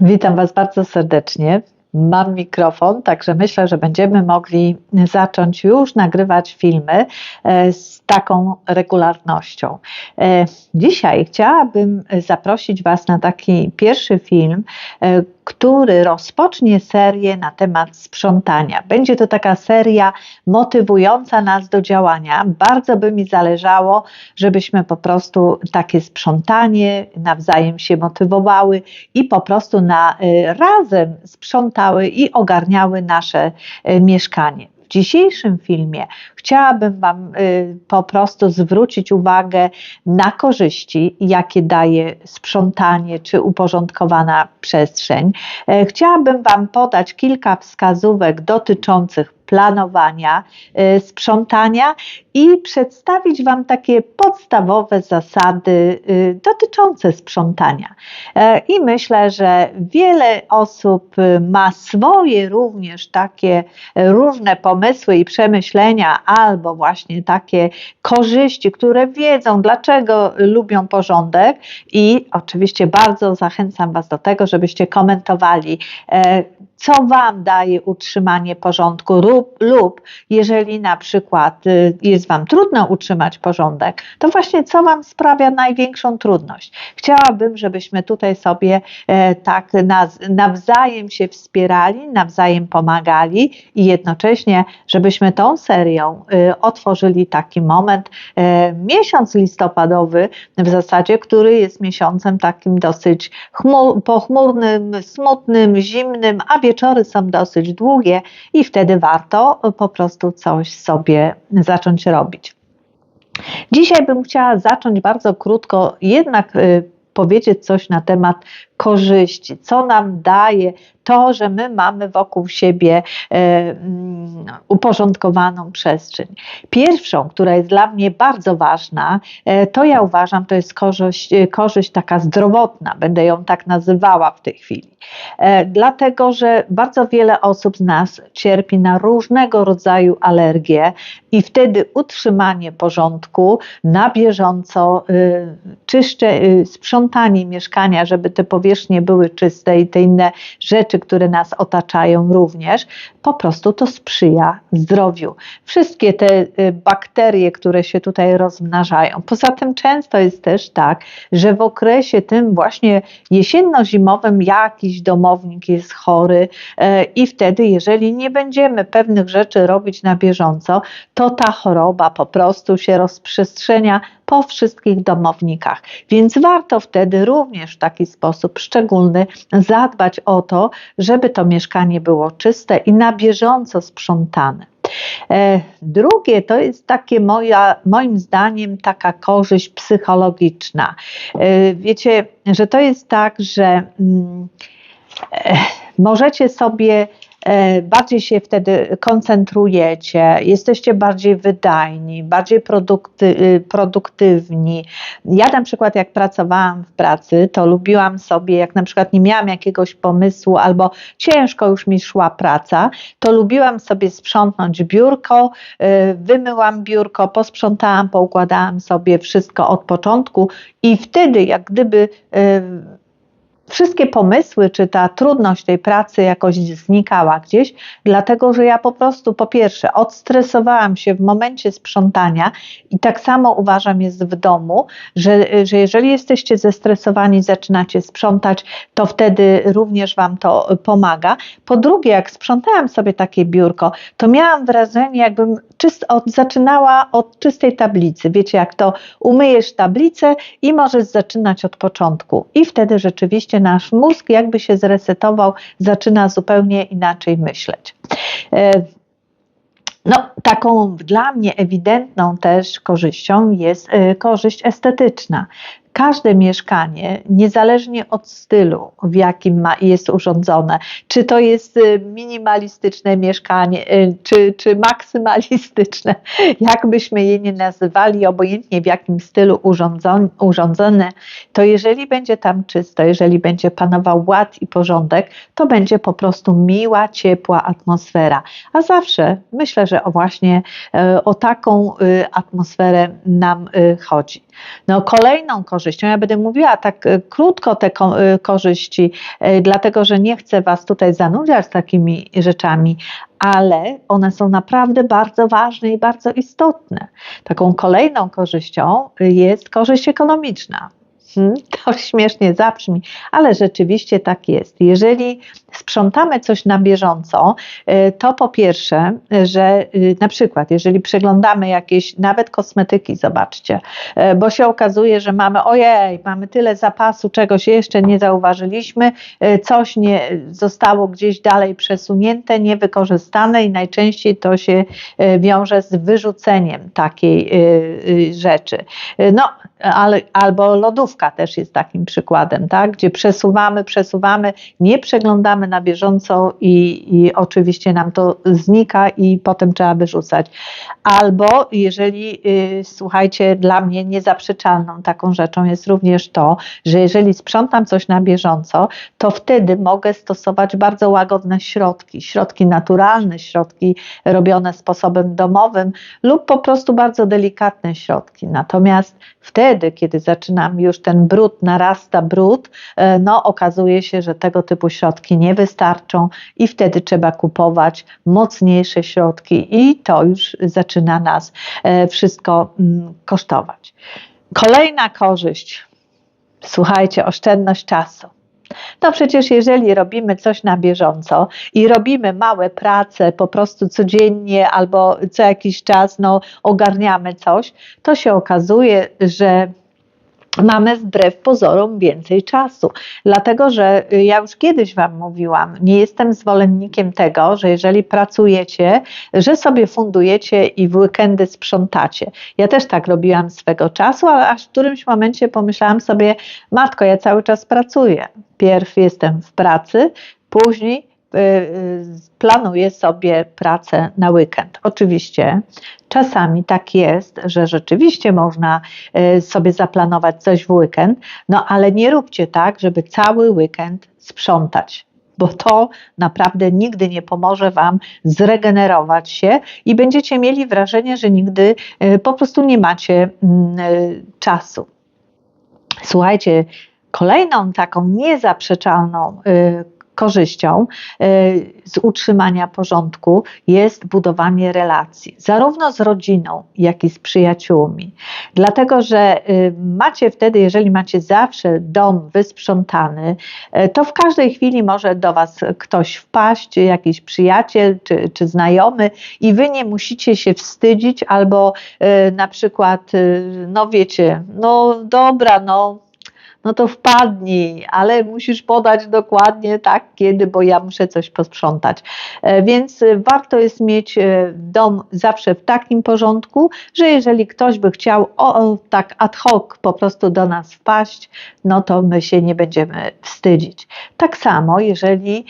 Witam Was bardzo serdecznie. Mam mikrofon, także myślę, że będziemy mogli zacząć już nagrywać filmy e, z taką regularnością. E, dzisiaj chciałabym zaprosić Was na taki pierwszy film, e, który rozpocznie serię na temat sprzątania. Będzie to taka seria motywująca nas do działania. Bardzo by mi zależało, żebyśmy po prostu takie sprzątanie nawzajem się motywowały i po prostu na, razem sprzątały i ogarniały nasze mieszkanie. W dzisiejszym filmie chciałabym Wam y, po prostu zwrócić uwagę na korzyści, jakie daje sprzątanie czy uporządkowana przestrzeń. E, chciałabym Wam podać kilka wskazówek dotyczących planowania, y, sprzątania i przedstawić Wam takie podstawowe zasady y, dotyczące sprzątania. E, I myślę, że wiele osób y, ma swoje również takie różne pomysły i przemyślenia, albo właśnie takie korzyści, które wiedzą, dlaczego lubią porządek. I oczywiście bardzo zachęcam Was do tego, żebyście komentowali e, co Wam daje utrzymanie porządku lub, jeżeli na przykład y, Wam trudno utrzymać porządek, to właśnie co Wam sprawia największą trudność. Chciałabym, żebyśmy tutaj sobie e, tak nawzajem się wspierali, nawzajem pomagali i jednocześnie, żebyśmy tą serią y, otworzyli taki moment, e, miesiąc listopadowy w zasadzie, który jest miesiącem takim dosyć chmur, pochmurnym, smutnym, zimnym, a wieczory są dosyć długie i wtedy warto po prostu coś sobie zacząć robić. Dzisiaj bym chciała zacząć bardzo krótko, jednak y, powiedzieć coś na temat korzyści, co nam daje to, że my mamy wokół siebie e, mm, uporządkowaną przestrzeń. Pierwszą, która jest dla mnie bardzo ważna, e, to ja uważam, to jest korzyść, e, korzyść taka zdrowotna, będę ją tak nazywała w tej chwili. Dlatego, że bardzo wiele osób z nas cierpi na różnego rodzaju alergie i wtedy utrzymanie porządku na bieżąco, czyszcze, sprzątanie mieszkania, żeby te powierzchnie były czyste i te inne rzeczy, które nas otaczają również, po prostu to sprzyja zdrowiu. Wszystkie te y, bakterie, które się tutaj rozmnażają. Poza tym często jest też tak, że w okresie tym właśnie jesienno-zimowym jakiś domownik jest chory e, i wtedy, jeżeli nie będziemy pewnych rzeczy robić na bieżąco, to ta choroba po prostu się rozprzestrzenia po wszystkich domownikach. Więc warto wtedy również w taki sposób szczególny zadbać o to, żeby to mieszkanie było czyste i na bieżąco sprzątane. E, drugie to jest takie moja, moim zdaniem taka korzyść psychologiczna. E, wiecie, że to jest tak, że mm, e, możecie sobie bardziej się wtedy koncentrujecie, jesteście bardziej wydajni, bardziej produkty, y, produktywni. Ja na przykład jak pracowałam w pracy, to lubiłam sobie, jak na przykład nie miałam jakiegoś pomysłu albo ciężko już mi szła praca, to lubiłam sobie sprzątnąć biurko, y, wymyłam biurko, posprzątałam, poukładałam sobie wszystko od początku i wtedy jak gdyby y, wszystkie pomysły, czy ta trudność tej pracy jakoś znikała gdzieś, dlatego że ja po prostu po pierwsze odstresowałam się w momencie sprzątania i tak samo uważam jest w domu, że, że jeżeli jesteście zestresowani, zaczynacie sprzątać, to wtedy również Wam to pomaga. Po drugie, jak sprzątałam sobie takie biurko, to miałam wrażenie, jakbym czyst, od, zaczynała od czystej tablicy. Wiecie, jak to umyjesz tablicę i możesz zaczynać od początku. I wtedy rzeczywiście nasz mózg jakby się zresetował, zaczyna zupełnie inaczej myśleć. E, no, taką dla mnie ewidentną też korzyścią jest e, korzyść estetyczna każde mieszkanie, niezależnie od stylu, w jakim ma, jest urządzone, czy to jest y, minimalistyczne mieszkanie, y, czy, czy maksymalistyczne, jakbyśmy je nie nazywali, obojętnie w jakim stylu urządzone, to jeżeli będzie tam czysto, jeżeli będzie panował ład i porządek, to będzie po prostu miła, ciepła atmosfera. A zawsze myślę, że o właśnie e, o taką y, atmosferę nam chodzi. No, kolejną korzyścią, korzyścią. Ja będę mówiła tak e, krótko te e, korzyści, e, dlatego że nie chcę Was tutaj zanudzać takimi rzeczami, ale one są naprawdę bardzo ważne i bardzo istotne. Taką kolejną korzyścią jest korzyść ekonomiczna. Hmm, to śmiesznie zabrzmi, ale rzeczywiście tak jest. Jeżeli sprzątamy coś na bieżąco, y, to po pierwsze, że y, na przykład, jeżeli przeglądamy jakieś nawet kosmetyki, zobaczcie, y, bo się okazuje, że mamy, ojej, mamy tyle zapasu, czegoś jeszcze nie zauważyliśmy, coś nie zostało gdzieś dalej przesunięte, niewykorzystane i najczęściej to się wiąże z wyrzuceniem takiej rzeczy. No, ale, albo lodówka też jest takim przykładem, tak? gdzie przesuwamy, przesuwamy, nie przeglądamy na bieżąco i, i oczywiście nam to znika i potem trzeba wyrzucać. Albo jeżeli, y, słuchajcie, dla mnie niezaprzeczalną taką rzeczą jest również to, że jeżeli sprzątam coś na bieżąco, to wtedy mogę stosować bardzo łagodne środki, środki naturalne, środki robione sposobem domowym lub po prostu bardzo delikatne środki. Natomiast wtedy, kiedy zaczynam już ten brud, narasta brud, e, no okazuje się, że tego typu środki nie wystarczą i wtedy trzeba kupować mocniejsze środki i to już zaczyna nas e, wszystko mm, kosztować. Kolejna korzyść, słuchajcie, oszczędność czasu. No przecież jeżeli robimy coś na bieżąco i robimy małe prace po prostu codziennie albo co jakiś czas no, ogarniamy coś, to się okazuje, że mamy wbrew pozorom więcej czasu. Dlatego, że ja już kiedyś Wam mówiłam, nie jestem zwolennikiem tego, że jeżeli pracujecie, że sobie fundujecie i w weekendy sprzątacie. Ja też tak robiłam swego czasu, ale aż w którymś momencie pomyślałam sobie, matko, ja cały czas pracuję. Pierw jestem w pracy, później Y, y, planuję sobie pracę na weekend. Oczywiście czasami tak jest, że rzeczywiście można y, sobie zaplanować coś w weekend, no ale nie róbcie tak, żeby cały weekend sprzątać bo to naprawdę nigdy nie pomoże Wam zregenerować się i będziecie mieli wrażenie, że nigdy po prostu nie macie mm, czasu. Słuchajcie, kolejną taką niezaprzeczalną korzyścią e, z utrzymania porządku jest budowanie relacji, zarówno z rodziną, jak i z przyjaciółmi. Dlatego, że e, macie wtedy, jeżeli macie zawsze dom wysprzątany, e, to w każdej chwili może do Was ktoś wpaść, jakiś przyjaciel czy, czy znajomy, i Wy nie musicie się wstydzić, albo na przykład, no wiecie, no dobra, no no to wpadnij, ale musisz podać dokładnie tak, kiedy, bo ja muszę coś posprzątać. E, więc e, warto jest mieć e, dom zawsze w takim porządku, że jeżeli ktoś by chciał o, tak ad hoc po prostu do nas wpaść, no to my się nie będziemy wstydzić. Tak samo, jeżeli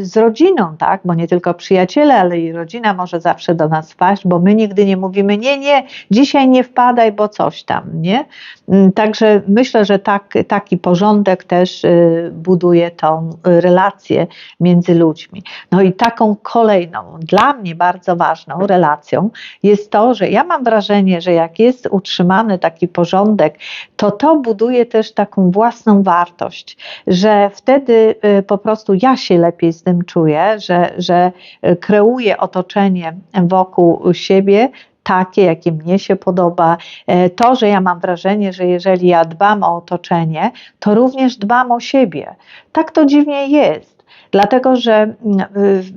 z rodziną, tak, bo nie tylko przyjaciele, ale i rodzina może zawsze do nas wpaść, bo my nigdy nie mówimy, nie, nie, dzisiaj nie wpadaj, bo coś tam, nie? Mm, także myślę, że tak tak, taki porządek też y, buduje tą relację między ludźmi. No i taką kolejną, dla mnie bardzo ważną relacją jest to, że ja mam wrażenie, że jak jest utrzymany taki porządek, to to buduje też taką własną wartość, że wtedy y, po prostu ja się lepiej z tym czuję, że, że y, kreuję otoczenie wokół siebie, takie, jakie mnie się podoba. E, to, że ja mam wrażenie, że jeżeli ja dbam o otoczenie, to również dbam o siebie. Tak to dziwnie jest dlatego że mm,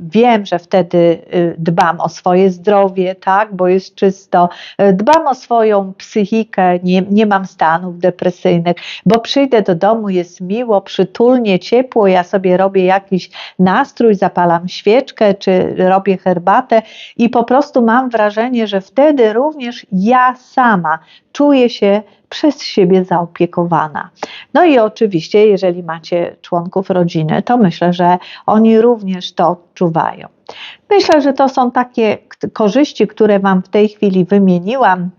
wiem, że wtedy y, dbam o swoje zdrowie, tak, bo jest czysto, y, dbam o swoją psychikę, nie, nie mam stanów depresyjnych, bo przyjdę do domu, jest miło, przytulnie, ciepło, ja sobie robię jakiś nastrój, zapalam świeczkę, czy robię herbatę i po prostu mam wrażenie, że wtedy również ja sama czuję się przez siebie zaopiekowana. No i oczywiście, jeżeli macie członków rodziny, to myślę, że oni również to odczuwają. Myślę, że to są takie korzyści, które Wam w tej chwili wymieniłam.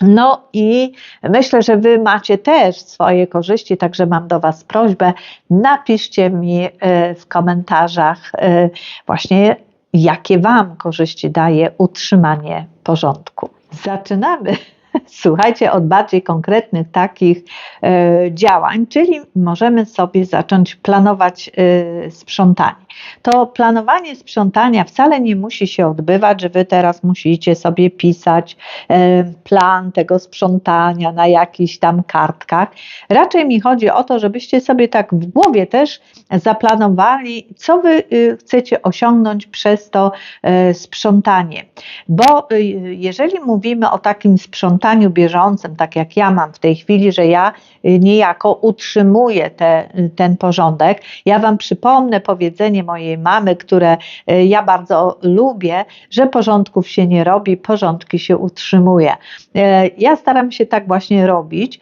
No i myślę, że Wy macie też swoje korzyści, także mam do Was prośbę, napiszcie mi e, w komentarzach e, właśnie, jakie Wam korzyści daje utrzymanie porządku. Zaczynamy słuchajcie, od bardziej konkretnych takich e, działań, czyli możemy sobie zacząć planować e, sprzątanie. To planowanie sprzątania wcale nie musi się odbywać, że wy teraz musicie sobie pisać e, plan tego sprzątania na jakichś tam kartkach. Raczej mi chodzi o to, żebyście sobie tak w głowie też zaplanowali, co wy chcecie osiągnąć przez to sprzątanie. Bo jeżeli mówimy o takim sprzątaniu bieżącym, tak jak ja mam w tej chwili, że ja y, niejako utrzymuję te, ten porządek, ja Wam przypomnę powiedzenie mojej mamy, które ja bardzo lubię, że porządków się nie robi, porządki się utrzymuje. Ja staram się tak właśnie robić,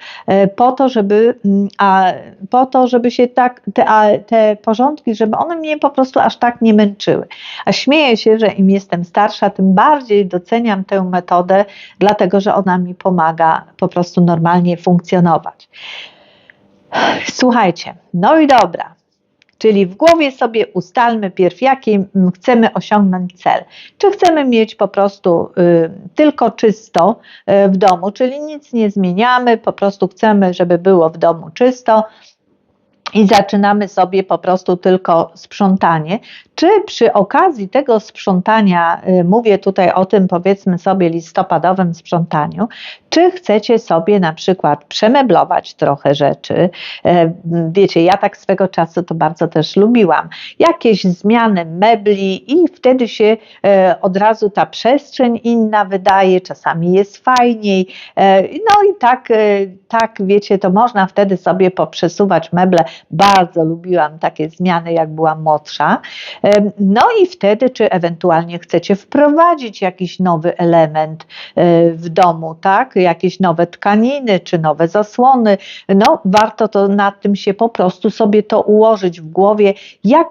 po to, żeby, mm, a, po to, żeby się tak, te, te porządki, żeby one mnie po prostu aż tak nie męczyły. A śmieję się, że im jestem starsza, tym bardziej doceniam tę metodę, dlatego że ona mi pomaga po prostu normalnie funkcjonować. Słuchajcie, no i dobra. Czyli w głowie sobie ustalmy pierw, jaki chcemy osiągnąć cel. Czy chcemy mieć po prostu y, tylko czysto y, w domu, czyli nic nie zmieniamy, po prostu chcemy, żeby było w domu czysto, i zaczynamy sobie po prostu tylko sprzątanie. Czy przy okazji tego sprzątania, y, mówię tutaj o tym powiedzmy sobie listopadowym sprzątaniu, czy chcecie sobie na przykład przemeblować trochę rzeczy? E, wiecie, ja tak swego czasu to bardzo też lubiłam. Jakieś zmiany mebli i wtedy się e, od razu ta przestrzeń inna wydaje, czasami jest fajniej. No i tak, tak wiecie, to można wtedy sobie poprzesuwać meble. Bardzo lubiłam takie zmiany, jak byłam młodsza. No i wtedy, czy ewentualnie chcecie wprowadzić jakiś nowy element w domu, tak? jakieś nowe tkaniny czy nowe zasłony. No, warto to nad tym się po prostu sobie to ułożyć w głowie, jak,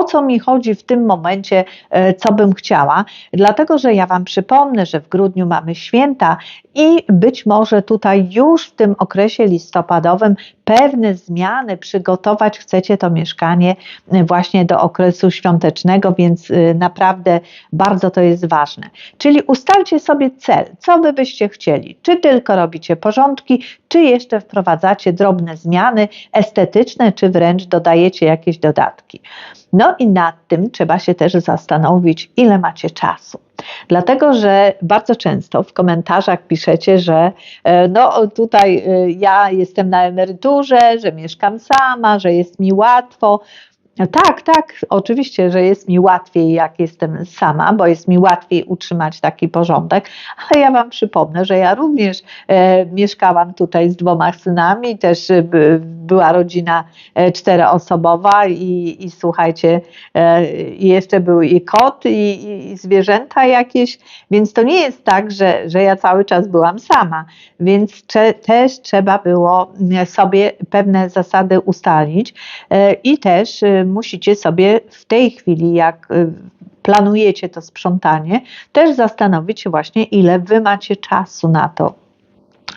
o co mi chodzi w tym momencie, e, co bym chciała. Dlatego, że ja Wam przypomnę, że w grudniu mamy święta i być może tutaj już w tym okresie listopadowym pewne zmiany przygotować chcecie to mieszkanie e, właśnie do okresu świątecznego, więc e, naprawdę bardzo to jest ważne. Czyli ustalcie sobie cel, co wy byście chcieli. Czy tylko robicie porządki, czy jeszcze wprowadzacie drobne zmiany estetyczne, czy wręcz dodajecie jakieś dodatki. No i nad tym trzeba się też zastanowić, ile macie czasu. Dlatego, że bardzo często w komentarzach piszecie, że e, no tutaj e, ja jestem na emeryturze, że mieszkam sama, że jest mi łatwo. Tak, tak, oczywiście, że jest mi łatwiej, jak jestem sama, bo jest mi łatwiej utrzymać taki porządek, ale ja Wam przypomnę, że ja również e, mieszkałam tutaj z dwoma synami, też e, była rodzina e, czteroosobowa i, i słuchajcie, e, jeszcze był i kot, i, i, zwierzęta jakieś, więc to nie jest tak, że, że ja cały czas byłam sama, więc cze, też trzeba było sobie pewne zasady ustalić e, i też e, musicie sobie w tej chwili, jak y, planujecie to sprzątanie, też zastanowić się właśnie, ile wy macie czasu na to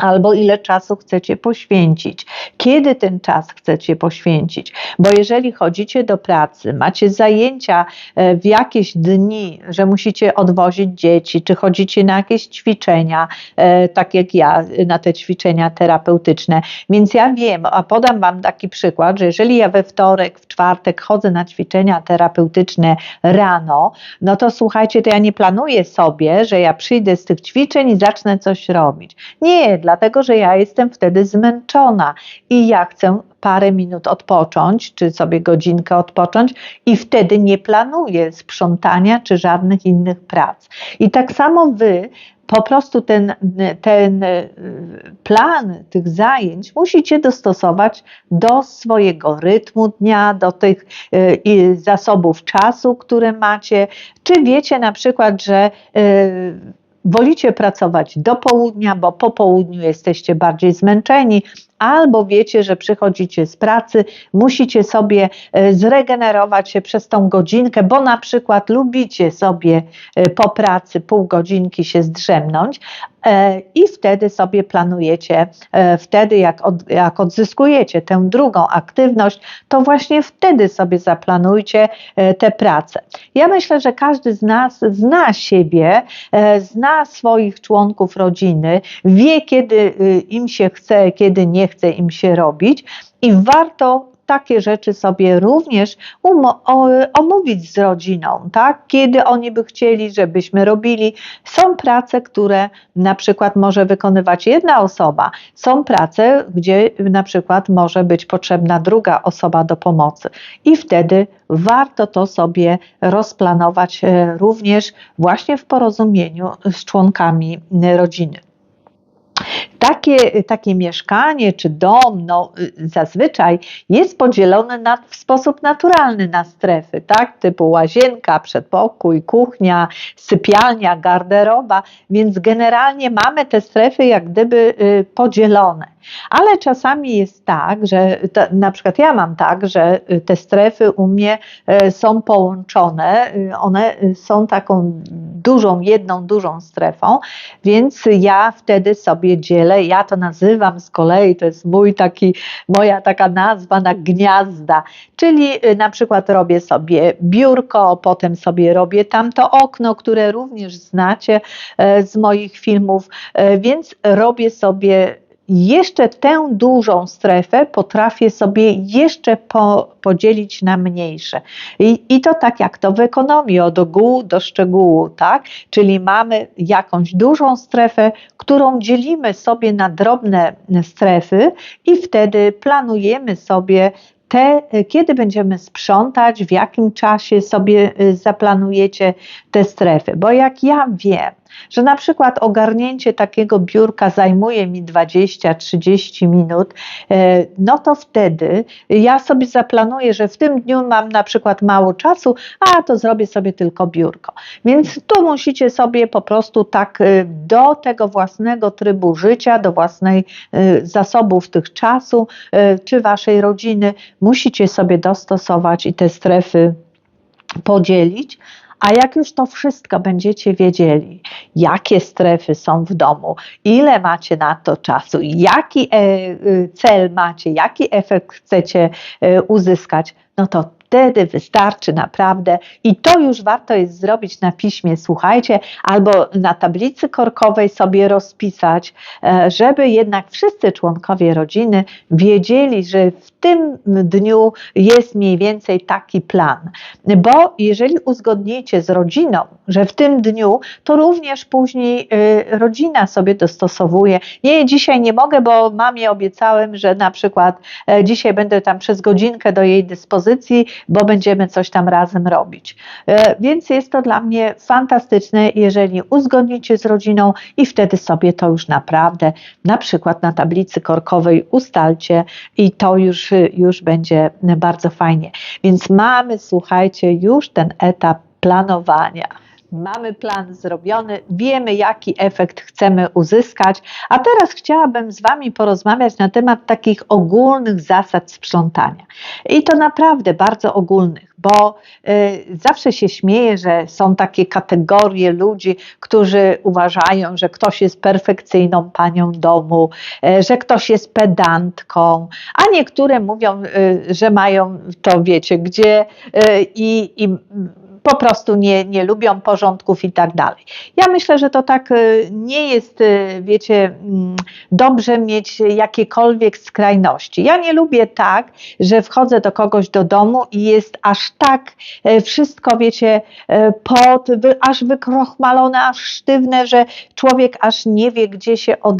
albo ile czasu chcecie poświęcić, kiedy ten czas chcecie poświęcić. Bo jeżeli chodzicie do pracy, macie zajęcia e, w jakieś dni, że musicie odwozić dzieci, czy chodzicie na jakieś ćwiczenia, e, tak jak ja, na te ćwiczenia terapeutyczne. Więc ja wiem, a podam Wam taki przykład, że jeżeli ja we wtorek, w czwartek chodzę na ćwiczenia terapeutyczne rano, no to słuchajcie, to ja nie planuję sobie, że ja przyjdę z tych ćwiczeń i zacznę coś robić. Nie, dlatego że ja jestem wtedy zmęczona i ja chcę parę minut odpocząć, czy sobie godzinkę odpocząć, i wtedy nie planuję sprzątania czy żadnych innych prac. I tak samo wy po prostu ten, ten y, plan tych zajęć musicie dostosować do swojego rytmu dnia, do tych y, zasobów czasu, które macie. Czy wiecie na przykład, że y, wolicie pracować do południa, bo po południu jesteście bardziej zmęczeni, albo wiecie, że przychodzicie z pracy, musicie sobie e, zregenerować się przez tą godzinkę, bo na przykład lubicie sobie e, po pracy pół godzinki się zdrzemnąć, E, i wtedy sobie planujecie, wtedy jak, od, jak odzyskujecie tę drugą aktywność, to właśnie wtedy sobie zaplanujcie tę pracę. Ja myślę, że każdy z nas zna siebie, zna swoich członków rodziny, wie kiedy y, im się chce, kiedy nie chce im się robić i warto takie rzeczy sobie również omówić z rodziną, tak? Kiedy oni by chcieli, żebyśmy robili. Są prace, które na przykład może wykonywać jedna osoba, są prace, gdzie na przykład może być potrzebna druga osoba do pomocy i wtedy warto to sobie rozplanować e, również właśnie w porozumieniu z członkami rodziny. Takie, takie mieszkanie czy dom no, zazwyczaj jest podzielone na, w sposób naturalny na strefy, tak? typu łazienka, przedpokój, kuchnia, sypialnia, garderoba, więc generalnie mamy te strefy jak gdyby y, podzielone. Ale czasami jest tak, że to, na przykład ja mam tak, że y, te strefy u mnie y, są połączone, y, one są taką dużą, jedną dużą strefą, więc ja wtedy sobie dzielę, ja to nazywam z kolei, to jest mój taki, moja taka nazwa na gniazda, czyli na przykład robię sobie biurko, potem sobie robię tamto okno, które również znacie z moich filmów, więc robię sobie jeszcze tę dużą strefę potrafię sobie jeszcze po, podzielić na mniejsze. I, I to tak jak to w ekonomii, od ogółu do szczegółu, tak? Czyli mamy jakąś dużą strefę, którą dzielimy sobie na drobne strefy i wtedy planujemy sobie te, kiedy będziemy sprzątać, w jakim czasie sobie y, zaplanujecie te strefy. Bo jak ja wiem, że na przykład ogarnięcie takiego biurka zajmuje mi 20-30 minut, e, no to wtedy ja sobie zaplanuję, że w tym dniu mam na przykład mało czasu, a to zrobię sobie tylko biurko. Więc tu musicie sobie po prostu tak e, do tego własnego trybu życia, do własnej e, zasobów tych czasu, czy waszej rodziny, musicie sobie dostosować i te strefy podzielić, a jak już to wszystko będziecie wiedzieli, jakie strefy są w domu, ile macie na to czasu, jaki e, y, cel macie, jaki efekt chcecie e, uzyskać, no to wtedy wystarczy naprawdę i to już warto jest zrobić na piśmie, słuchajcie, albo na tablicy korkowej sobie rozpisać, e, żeby jednak wszyscy członkowie rodziny wiedzieli, że w tym dniu jest mniej więcej taki plan. Bo jeżeli uzgodnicie z rodziną, że w tym dniu, to również później y, rodzina sobie dostosowuje. Nie, dzisiaj nie mogę, bo mamie obiecałem, że na przykład e, dzisiaj będę tam przez godzinkę do jej dyspozycji, bo będziemy coś tam razem robić. E, więc jest to dla mnie fantastyczne, jeżeli uzgodnicie z rodziną i wtedy sobie to już naprawdę na przykład na tablicy korkowej ustalcie i to już, już będzie bardzo fajnie. Więc mamy, słuchajcie, już ten etap planowania mamy plan zrobiony, wiemy jaki efekt chcemy uzyskać, a teraz chciałabym z Wami porozmawiać na temat takich ogólnych zasad sprzątania. I to naprawdę bardzo ogólnych, bo y, zawsze się śmieję, że są takie kategorie ludzi, którzy uważają, że ktoś jest perfekcyjną panią domu, y, że ktoś jest pedantką, a niektóre mówią, y, że mają to wiecie gdzie y, i, po prostu nie, nie lubią porządków i tak dalej. Ja myślę, że to tak y, nie jest, y, wiecie, mm, dobrze mieć jakiekolwiek skrajności. Ja nie lubię tak, że wchodzę do kogoś do domu i jest aż tak y, wszystko, wiecie, pod, aż wykrochmalone, aż sztywne, że człowiek aż nie wie, gdzie się od,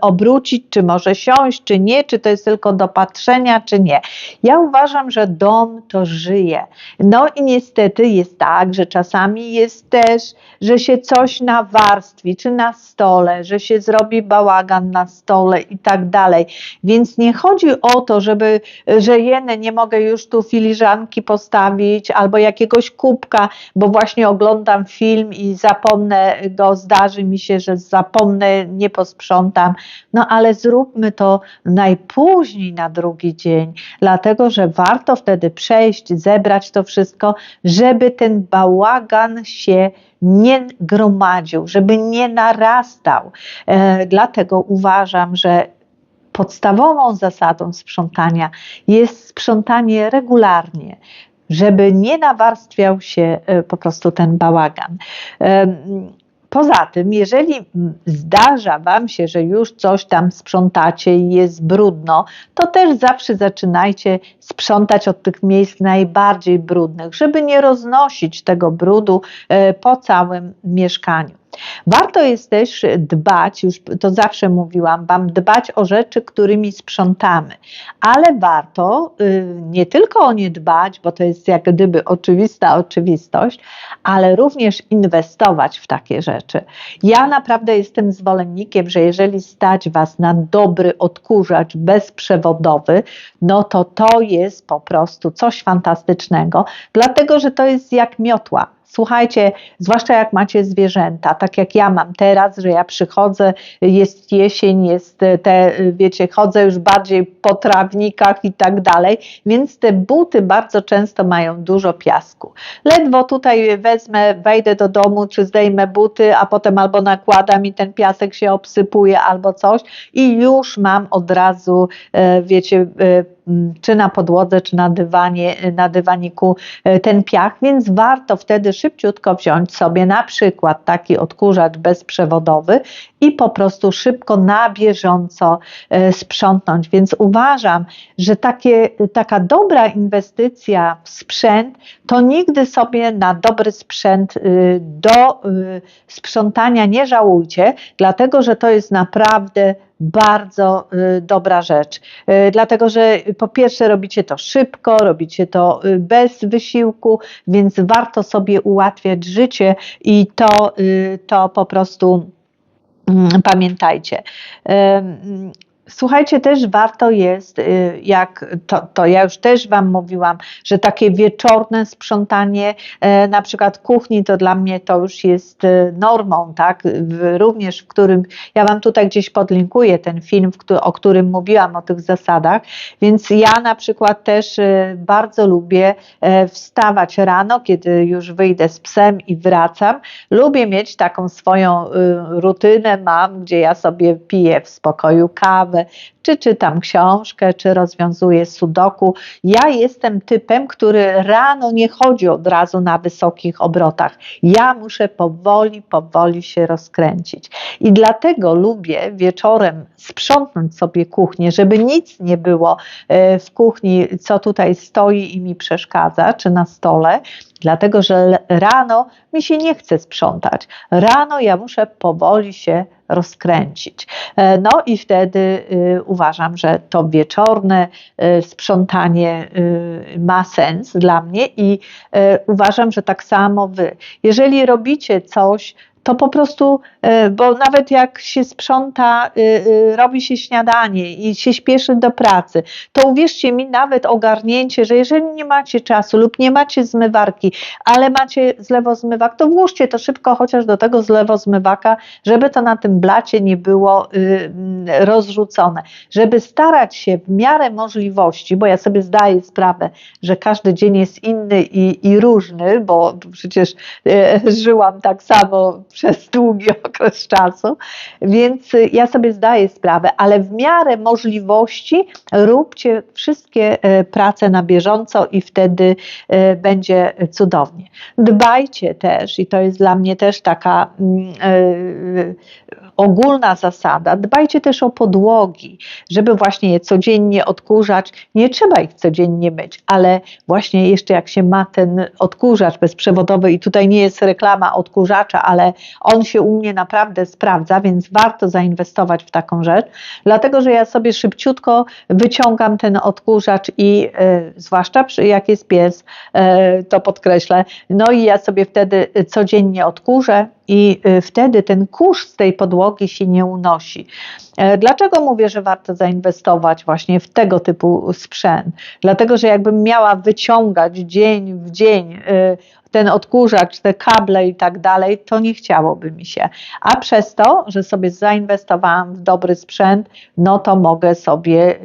obrócić, czy może siąść, czy nie, czy to jest tylko do patrzenia, czy nie. Ja uważam, że dom to żyje. No i niestety jest tak, że czasami jest też, że się coś nawarstwi, czy na stole, że się zrobi bałagan na stole i tak dalej. Więc nie chodzi o to, żeby, że jenę nie mogę już tu filiżanki postawić albo jakiegoś kubka, bo właśnie oglądam film i zapomnę go, zdarzy mi się, że zapomnę, nie posprzątam. No ale zróbmy to najpóźniej na drugi dzień, dlatego że warto wtedy przejść, zebrać to wszystko, żeby ten bałagan się nie gromadził, żeby nie narastał. E, dlatego uważam, że podstawową zasadą sprzątania jest sprzątanie regularnie, żeby nie nawarstwiał się e, po prostu ten bałagan. Poza tym, jeżeli zdarza Wam się, że już coś tam sprzątacie i jest brudno, to też zawsze zaczynajcie sprzątać od tych miejsc najbardziej brudnych, żeby nie roznosić tego brudu e, po całym mieszkaniu. Warto jest też dbać, już to zawsze mówiłam Wam, dbać o rzeczy, którymi sprzątamy, ale warto y, nie tylko o nie dbać, bo to jest jak gdyby oczywista oczywistość, ale również inwestować w takie rzeczy. Ja naprawdę jestem zwolennikiem, że jeżeli stać Was na dobry odkurzacz bezprzewodowy, no to to jest po prostu coś fantastycznego, dlatego że to jest jak miotła Słuchajcie, zwłaszcza jak macie zwierzęta, tak jak ja mam teraz, że ja przychodzę, jest jesień, jest te, wiecie, chodzę już bardziej po trawnikach i tak dalej, więc te buty bardzo często mają dużo piasku. Ledwo tutaj wezmę, wejdę do domu, czy zdejmę buty, a potem albo nakładam i ten piasek się obsypuje, albo coś i już mam od razu, e, wiecie, e, czy na podłodze, czy na dywanie, na dywaniku e, ten piach, więc warto wtedy szybciutko wziąć sobie na przykład taki odkurzacz bezprzewodowy i po prostu szybko na bieżąco e, sprzątnąć. Więc uważam, że takie, taka dobra inwestycja w sprzęt to nigdy sobie na dobry sprzęt y, do y, sprzątania nie żałujcie, dlatego że to jest naprawdę bardzo y, dobra rzecz. Dlatego, że po pierwsze robicie to szybko, robicie to bez wysiłku, więc warto sobie ułatwiać życie i to, to po prostu Mm, pamiętajcie. Słuchajcie, też warto jest, y, jak to, to ja już też Wam mówiłam, że takie wieczorne sprzątanie e, na przykład kuchni, to dla mnie to już jest e, normą, tak? Również w którym, ja Wam tutaj gdzieś podlinkuję ten film, o którym mówiłam, o tych zasadach, więc ja na przykład też e, bardzo lubię wstawać rano, kiedy już wyjdę z psem i wracam. Lubię mieć taką swoją rutynę, mam, gdzie ja sobie piję w spokoju kawę, czy czytam książkę, czy rozwiązuję sudoku. Ja jestem typem, który rano nie chodzi od razu na wysokich obrotach. Ja muszę powoli, powoli się rozkręcić. I dlatego lubię wieczorem sprzątnąć sobie kuchnię, żeby nic nie było e, w kuchni, co tutaj stoi i mi przeszkadza, czy na stole, dlatego że rano mi się nie chce sprzątać. Rano ja muszę powoli się rozkręcić. E, no i wtedy y, uważam, że to wieczorne y, sprzątanie y, ma sens dla mnie i uważam, że tak samo wy. Jeżeli robicie coś, to po prostu, e, bo nawet jak się sprząta, y, y, robi się śniadanie i się śpieszy do pracy, to uwierzcie mi, nawet ogarnięcie, że jeżeli nie macie czasu lub nie macie zmywarki, ale macie zlewozmywak, to włóżcie to szybko chociaż do tego zlewozmywaka, żeby to na tym blacie nie było y, rozrzucone. Żeby starać się w miarę możliwości, bo ja sobie zdaję sprawę, że każdy dzień jest inny i, i różny, bo przecież żyłam tak samo przez długi okres czasu, więc ja sobie zdaję sprawę, ale w miarę możliwości róbcie wszystkie e, prace na bieżąco i wtedy e, będzie cudownie. Dbajcie też, i to jest dla mnie też taka mm, ogólna zasada. Dbajcie też o podłogi, żeby właśnie je codziennie odkurzać. Nie trzeba ich codziennie myć, ale właśnie jeszcze jak się ma ten odkurzacz bezprzewodowy i tutaj nie jest reklama odkurzacza, ale on się u mnie naprawdę sprawdza, więc warto zainwestować w taką rzecz, dlatego że ja sobie szybciutko wyciągam ten odkurzacz i y, zwłaszcza przy, jak jest pies, y, to podkreślę, no i ja sobie wtedy codziennie odkurzę i y, wtedy ten kurz z tej podłogi się nie unosi. E, dlaczego mówię, że warto zainwestować właśnie w tego typu sprzęt? Dlatego, że jakbym miała wyciągać dzień w dzień y, ten odkurzacz, te kable i tak dalej, to nie chciałoby mi się. A przez to, że sobie zainwestowałam w dobry sprzęt, no to mogę sobie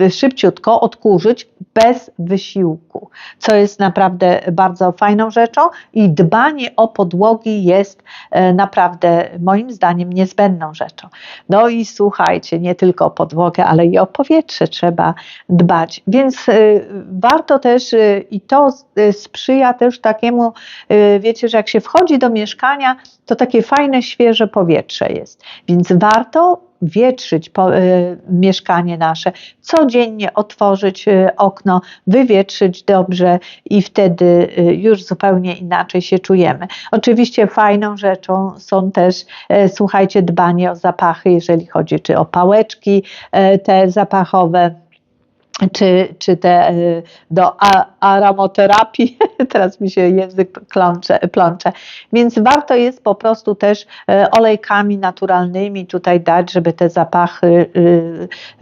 y, szybciutko odkurzyć bez wysiłku, co jest naprawdę bardzo fajną rzeczą i dbanie o podłogi jest naprawdę moim zdaniem niezbędną rzeczą. No i słuchajcie, nie tylko o podłogę, ale i o powietrze trzeba dbać. Więc e, warto też e, i to sprzyja też takiemu, wiecie, że jak się wchodzi do mieszkania, to takie fajne, świeże powietrze jest. Więc warto wietrzyć po, y, mieszkanie nasze, codziennie otworzyć y, okno, wywietrzyć dobrze i wtedy y, już zupełnie inaczej się czujemy. Oczywiście fajną rzeczą są też, słuchajcie, dbanie o zapachy, jeżeli chodzi czy o pałeczki te zapachowe czy, czy te y, do aromoterapii, teraz mi się język plącze, plącze, więc warto jest po prostu też y, olejkami naturalnymi tutaj dać, żeby te zapachy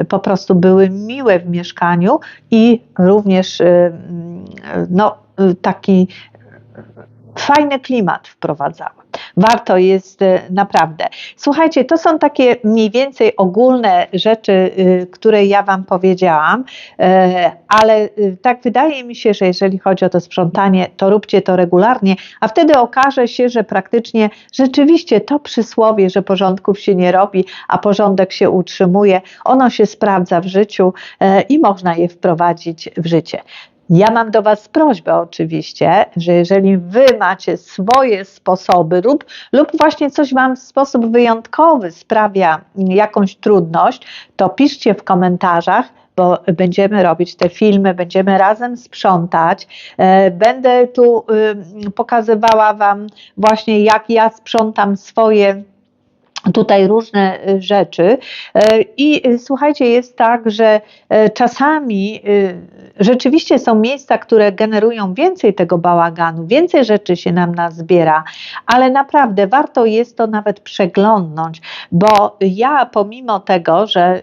y, po prostu były miłe w mieszkaniu i również no, taki fajny klimat wprowadzały. Warto jest e, naprawdę. Słuchajcie, to są takie mniej więcej ogólne rzeczy, y, które ja Wam powiedziałam, e, ale y, tak wydaje mi się, że jeżeli chodzi o to sprzątanie, to róbcie to regularnie, a wtedy okaże się, że praktycznie rzeczywiście to przysłowie, że porządków się nie robi, a porządek się utrzymuje, ono się sprawdza w życiu i można je wprowadzić w życie. Ja mam do Was prośbę oczywiście, że jeżeli Wy macie swoje sposoby lub, lub właśnie coś Wam w sposób wyjątkowy sprawia jakąś trudność, to piszcie w komentarzach, bo będziemy robić te filmy, będziemy razem sprzątać. E, będę tu pokazywała Wam właśnie, jak ja sprzątam swoje tutaj różne y, rzeczy. E, I y, słuchajcie, jest tak, że e, czasami y, rzeczywiście są miejsca, które generują więcej tego bałaganu, więcej rzeczy się nam nazbiera, ale naprawdę warto jest to nawet przeglądnąć, bo ja pomimo tego, że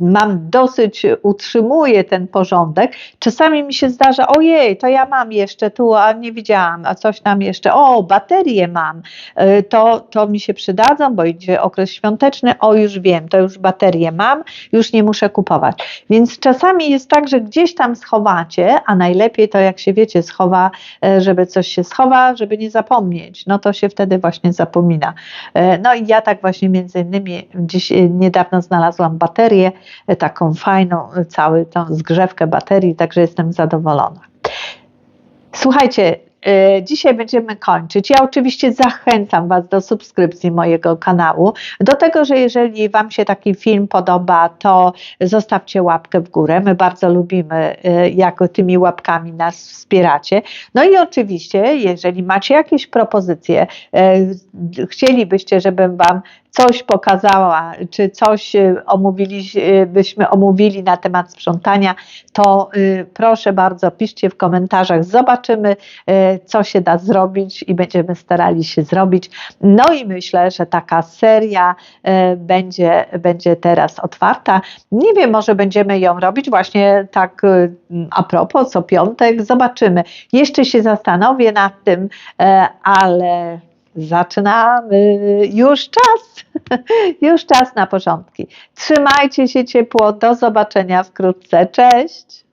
mam dosyć, utrzymuję ten porządek, czasami mi się zdarza, ojej, to ja mam jeszcze tu, a nie widziałam, a coś tam jeszcze, o, baterie mam, e, to, to mi się przydadzą, bo idzie okres świąteczny, o już wiem, to już baterię mam, już nie muszę kupować. Więc czasami jest tak, że gdzieś tam schowacie, a najlepiej to jak się wiecie, schowa, e, żeby coś się schowa, żeby nie zapomnieć, no to się wtedy właśnie zapomina. E, no i ja tak właśnie między innymi dziś e, niedawno znalazłam baterię, taką fajną, cały tą zgrzewkę baterii, także jestem zadowolona. Słuchajcie, dzisiaj będziemy kończyć. Ja oczywiście zachęcam Was do subskrypcji mojego kanału, do tego, że jeżeli Wam się taki film podoba, to zostawcie łapkę w górę. My bardzo lubimy, e, jak tymi łapkami nas wspieracie. No i oczywiście, jeżeli macie jakieś propozycje, e, chcielibyście, żebym Wam coś pokazała, czy coś byśmy omówili na temat sprzątania, to proszę bardzo, piszcie w komentarzach, zobaczymy, co się da zrobić i będziemy starali się zrobić. No i myślę, że taka seria będzie, będzie teraz otwarta. Nie wiem, może będziemy ją robić właśnie tak a propos, co piątek, zobaczymy. Jeszcze się zastanowię nad tym, ale Zaczynamy. Już czas. Już czas na porządki. Trzymajcie się ciepło. Do zobaczenia wkrótce. Cześć.